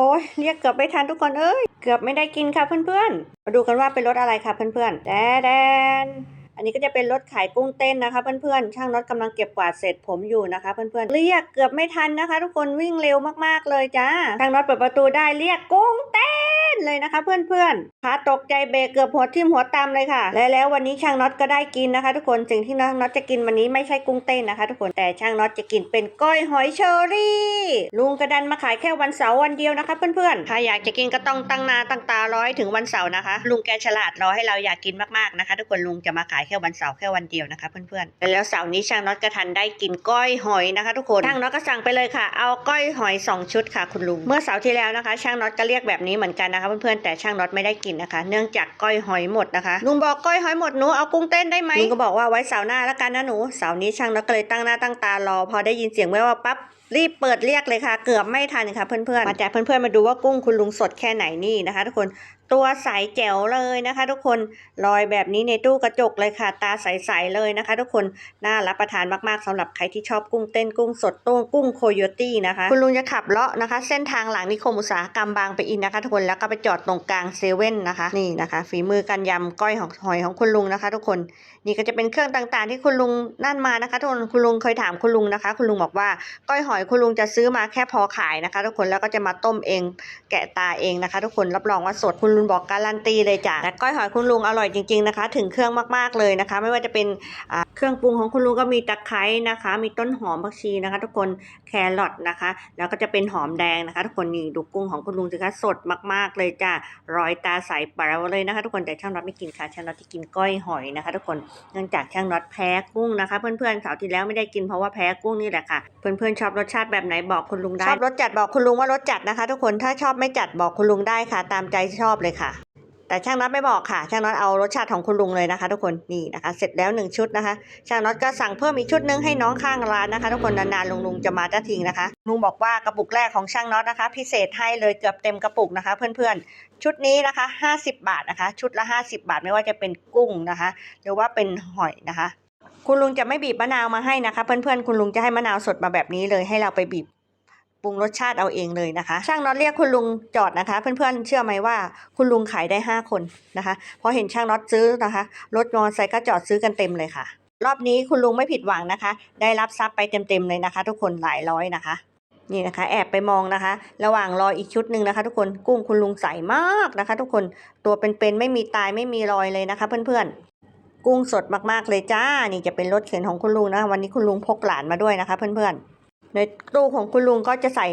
โอ้ยเรียกเกือบไม่ทันทุกคนเอ้ยเกือบไม่ได้กินค่ะเพื่อนๆ มาดูกันว่าเป็นรถอะไรค่ะเพื่อนๆแดแดนอันนี้ก็จะเป็นรถขายกุ้งเต้นนะคะ เพื่อนๆ ช่างน็อตกำลังเก็บกวาดเศษผมอยู่นะคะเพื่อนๆ เรียกเกือบไม่ทันนะคะ ทุกคนวิ่งเร็วมากๆเลยจ้า ช่างน็อตเปิดประตูได้เรียกกุ้งเต้น เลยนะคะ เพื่อนๆขาตกใจเบรกเกือบหัวทิ่มหัวตามเลยค่ะ และแล้ววันนี้ช่างน็อตก็ได้กินนะคะ ทุกคนสิ่งที่น้องน็อตจะกินวันนี้ไม่ใช่กุ้งเต้นนะคะ ทุกคนแต่ช่างน็อตจะกินเป็นก้อยหอยเชอรี่ลุงกระดันมาขายแค่วันเสาร์วันเดียวนะคะ เพื่อนๆถ้าอยากจะกินก็ต้องตั้งนาตั้งตารอให้ถึงวันเสาร์นะคะ ลุงแกฉลาดรอให้เราอยากกินมากๆนะคะ ทุกคนลุงจะมาขายแค่วันเสาร์แค่วันเดียวนะคะเพื่อนๆแล้วเสาร์นี้ช่างน็อตกระทันได้กินก้อยหอยนะคะ ทุกคนช่างน็อตก็สั่งไปเลยค่ะ เอาก้อยหอยสองชุดค่ะคุณลุงเมื่อเสาร์ที่แล้วนะคะ ช่างน็อตก็เรียกแบบนี้เหมือนกันนะคะเพื่อนๆแต่ช่างน็อตไม่ได้กินนะคะ เนื่องจากก้อยหอยหมดนะคะลุงบอกก้อยหอยหมดหนูเอากุ้งเต้นได้ไหมลุงก็บอกว่าไว้เสาร์หน้าแล้วกันนะหนูเสาร์นี้ช่างน็อตก็เลยตั้งหน้าตั้งตารอพอได้ยินเสียงแว่วปั๊บรีบเปิดเรียกเลยค่ะ เกือบไม่ทันค่ะเพื่อนๆ มาจากเพื่อนๆ มาดูว่ากุ้งคุณลุงสดแค่ไหนนี่นะคะ ทุกคน ตัวใสแจ๋วเลยนะคะ ทุกคนลอยแบบนี้ในตู้กระจกเลยค่ะ ตาใสๆเลยนะคะ ทุกคนน่ารับประทานมากๆสำหรับใครที่ชอบกุ้งเต้นกุ้งสดต้งกุ้งโคโยตี้นะคะ คุณลุงจะขับเลาะนะคะ เส้นทางหลังนิคมอุตสาหกรรมบางไปอินนะคะ ทุกคนแล้วก็ไปจอดตรงกลางเซเว่นนะคะ นี่นะคะ ฝีมือการยำก้อยของหอยของคุณลุงนะคะ ทุกคน นี่ก็จะเป็นเครื่องต่างๆ ที่คุณลุงนั่นมานะคะทุกคนคุณลุงเคยถามคุณลุงนะคะ คุณลุงบอกว่าก้อยหอยคุณลุงจะซื้อมาแค่พอขายนะคะ ทุกคนแล้วก็จะมาต้มเอง แกะตาเองนะคะ ทุกคนรับรองว่าสดคุณลุงบอกการันตีเลยจ้ะแต่ก้อยหอยคุณลุงอร่อยจริงๆนะคะ ถึงเครื่องมากๆเลยนะคะ ไม่ว่าจะเป็นอ่า เครื่องปรุงของคุณลุงก็มีตะไคร้นะคะ มีต้นหอมผักชีนะคะ ทุกคนแครอทนะคะ แล้วก็จะเป็นหอมแดงนะคะ ทุกคนนี่ดูกุ้งของคุณลุงสิคะสดมาก ๆ เลยจ้ะรอยตาใสป๋วเลยนะคะ ทุกคนแต่ช่างน็อตไม่กินค่ะช่างน็อตที่กินก้อยหอยนะคะ ทุกคนเนื่องจากช่างน็อตแพ้กุ้งนะคะ เพื่อนๆสาร์ที่แล้วไม่ได้กินเพราะว่าแพ้กุ้งนี่แหละค่ะเพื่อนๆชอบรสชาติแบบไหนบอกคุณลุงได้ชอบรสจัดบอกคุณลุงว่ารสจัดนะคะ ทุกคนถ้าชอบไม่จัดบอกคุณลุงได้ค่ะ ตามใจชอบเลยค่ะ แต่ช่างน็อตไม่บอกค่ะ ช่างน็อตเอารสชาติของคุณลุงเลยนะคะ ทุกคนนี่นะคะ เสร็จแล้วหนึ่งชุดนะคะ ช่างน็อตก็สั่งเพิ่มอีกชุดหนึงให้น้องข้างร้านนะคะ ทุกคนนานๆลุงลุงจะมาจะทิ้งนะคะลุงบอกว่ากระปุกแรกของช่างน็อตนะคะ พิเศษให้เลยเกือบเต็มกระปุกนะคะ เพื่อนๆ ชุดนี้นะคะ 50 บาทนะคะ ชุดละ 50 บาทไม่ว่าจะเป็นกุ้งนะคะ หรือว่าเป็นหอยนะคะ คุณลุงจะไม่บีบมะนาวมาให้นะคะ เพื่อนๆคุณลุงจะให้มะนาวสดมาแบบนี้เลยให้เราไปบีบ ปรุงรสชาติเอาเองเลยนะคะ ช่างน็อตเรียกคุณลุงจอดนะคะ เพื่อนๆเชื่อไหมว่าคุณลุงขายได้ 5 คนนะคะพอเห็นช่างน็อตซื้อนะคะรถมอเตอร์ไซค์ก็จอดซื้อกันเต็มเลยค่ะ รอบนี้คุณลุงไม่ผิดหวังนะคะ ได้รับทรัพย์ไปเต็มๆเลยนะคะ ทุกคนหลายร้อยนะคะ นี่นะคะ แอบไปมองนะคะ ระหว่างรออีกชุดหนึ่งนะคะ ทุกคนกุ้งคุณลุงใสมากนะคะ ทุกคนตัวเป็นๆไม่มีตายไม่มีรอยเลยนะคะ เพื่อนๆกุ้งสดมากๆเลยจ้า นี่จะเป็นรถเข็นของคุณลุงนะ วันนี้คุณลุงพกหลานมาด้วยนะคะ เพื่อนๆ ในตู้ของคุณลุงก็จะใส่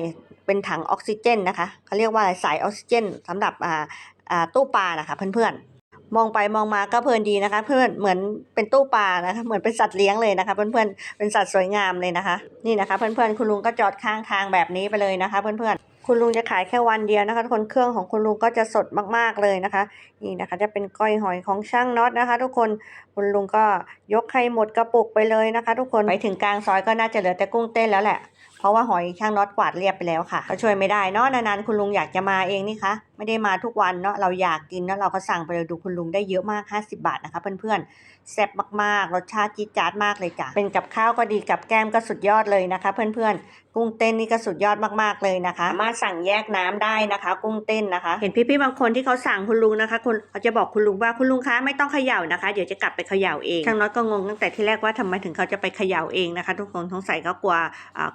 เป็นถังออกซิเจนนะคะเขาเรียกว่าอะไรสายออกซิเจนสำหรับอ่าอ่าตู้ปลานะคะเพื่อนๆ มองไปมองมาก็เพลินดีนะคะ เพื่อนเหมือนเป็นตู้ปลานะคะเหมือนเป็นสัตว์เลี้ยงเลยนะคะ เพื่อนๆเป็นสัตว์สวยงามเลยนะคะ นี่นะคะ เพื่อนๆคุณลุงก็จอดข้างทางแบบนี้ไปเลยนะคะ เพื่อนๆ คุณลุงจะขายแค่วันเดียวนะคะทุกคนเครื่องของคุณลุงก็จะสดมากๆเลยนะคะ นี่นะคะจะเป็นก้อยหอยของช่างน็อตนะคะ ทุกคนคุณลุงก็ยกให้หมดกระปุกไปเลยนะคะ ทุกคนไปถึงกลางซอยก็น่าจะเหลือแต่กุ้งเต้นแล้วแหละ ราะว่าหอยช่างน็อตกวาดเรียบไปแล้วค่ะ ก็ช่วยไม่ได้เนาะนานๆคุณลุงอยากจะมาเองนี่คะไม่ได้มาทุกวันเนาะเราอยากกินเนาะเราก็สั่งไปเลยดูคุณลุงได้เยอะมาก 50 บาทนะคะเพื่อนๆแซ่บมากๆ รสชาติจี๊ดจ๊าดมากเลยจ้ะเป็นกับข้าวก็ดีกับแก้มก็สุดยอดเลยนะคะ เพื่อนๆกุ้งเต้นนี่ก็สุดยอดมากๆเลยนะคะสามารถสั่งแยกน้ำได้นะคะ กุ้งเต้นนะคะ เห็นพี่ๆบางคนที่เขาสั่งคุณลุงนะคะคุณเขาจะบอกคุณลุงว่าคุณลุงคะไม่ต้องเขย่านะคะ เดี๋ยวจะกลับไปเขย่าเองช่างน้อยก็งงตั้งแต่ที่แรกว่าทำไมถึงเขาจะไปเขย่าเองนะคะ ทุกคนสงสัยก็กลัว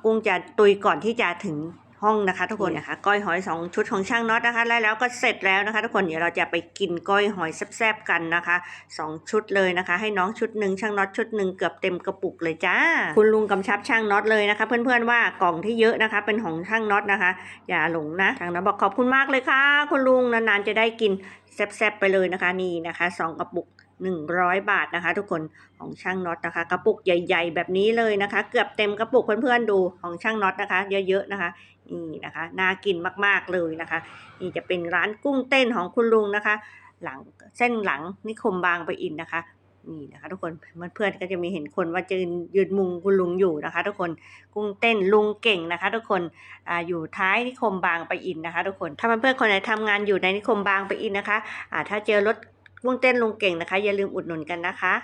กุ้งจะตุยก่อนที่จะถึงห้องนะคะ ทุกคนนะคะก้อยหอยสองชุดของช่างน็อตนะคะแล้วแล้วก็เสร็จแล้วนะคะ ทุกคนเดี๋ยวเราจะไปกินก้อยหอยแซ่บๆกันนะคะสองชุดเลยนะคะ ให้น้องชุดหนึ่งช่างน็อตชุดหนึ่งเกือบเต็มกระปุกเลยจ้า คุณลุงกำชับช่างน็อตเลยนะคะ เพื่อนๆว่ากล่องที่เยอะนะคะ เป็นของช่างน็อตนะคะ อย่าหลงนะช่างน็อตบอกขอบคุณมากเลยค่ะ คุณลุงนานๆจะได้กินแซ่บๆไปเลยนะคะนี่นะคะสองกระปุก 100 บาทนะคะ ทุกคนของช่างน็อตนะคะ กระปุกใหญ่ ๆ แบบนี้เลยนะคะ เกือบเต็มกระปุกเพื่อนๆดูของช่างน็อตนะคะ เยอะๆนะคะนี่นะคะน่ากินมากๆเลยนะคะ นี่จะเป็นร้านกุ้งเต้นของคุณลุงนะคะ หลังเส้นหลังนิคมบางปะอินนะคะนี่นะคะทุกคนเพื่อนๆก็จะมีเห็นคนว่ายืนยืนมุงคุณลุงอยู่นะคะ ทุกคนกุ้งเต้นลุงเก่งนะคะ ทุกคนออยู่ท้ายนิคมบางปะอินนะคะ ทุกคนถ้าเพื่อนๆคนไหนทำงานอยู่ในนิคมบางปะอินนะคะอ่าถ้าเจอรถ กุ้งเต้นลุงเก่งนะคะ อย่าลืมอุดหนุนกันนะคะ